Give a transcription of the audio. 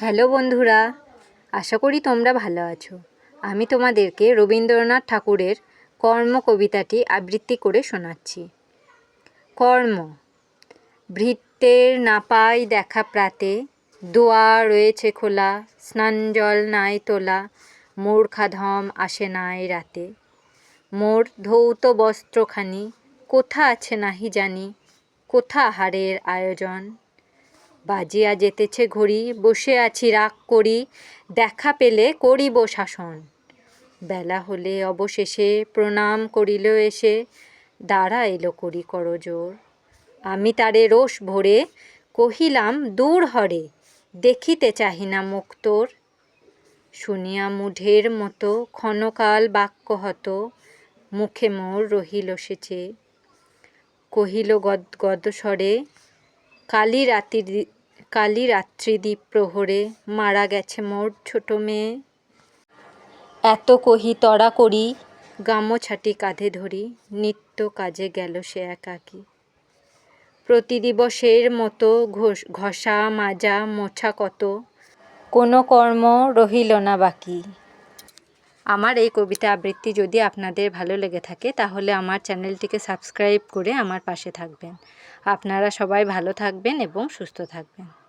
Hello বন্ধুরা, আশা করি তোমরা ভালো আছো। আমি তোমাদেরকে রবীন্দ্রনাথ ঠাকুরের কর্ম কবিতাটি আবৃত্তি করে শোনাচ্ছি। কর্ম, ভৃত্যের না পাই দেখা প্রাতে, দোয়া রয়েছে খোলা, স্নান জল নাই তোলা, মূর্খাধম আসে নাই রাতে। মোর ধৌত বস্ত্রখানি, কোথা আছে নাহি জানি, কোথা হারের আয়োজন? বাজিয়া যেতেছে ঘড়ি, বসে আছি রাগ করি, দেখা পেলে করিব শাসন। বেলা হলে অবশেষে প্রণাম করিল এসে, দাঁড়া এলো করি করজোর। আমি তারে রোষ ভরে কহিলাম, দূর হরে, দেখিতে চাহি না মুখ তোর। শুনিয়া মুঢের মতো ক্ষণকাল বাক্য হত, মুখে মোর রহিল সেচে কহিল গদ গদ স্বরে কালী রাত্রি কালী রাত্রিদ্বীপ প্রহরে মারা গেছে মোর ছোট মেয়ে। এত কহি তড়া করি, গামছাটি কাঁধে ধরি, নিত্য কাজে গেল সে একাকী। প্রতি দিবসের মতো ঘষা, মাজা, মোছা কত, কোনো কর্ম রহিল না বাকি। আমার এই কবিতা আবৃত্তি যদি আপনাদের ভালো লেগে থাকে, তাহলে আমার চ্যানেলটিকে সাবস্ক্রাইব করে আমার পাশে থাকবেন। আপনারা সবাই ভালো থাকবেন এবং সুস্থ থাকবেন।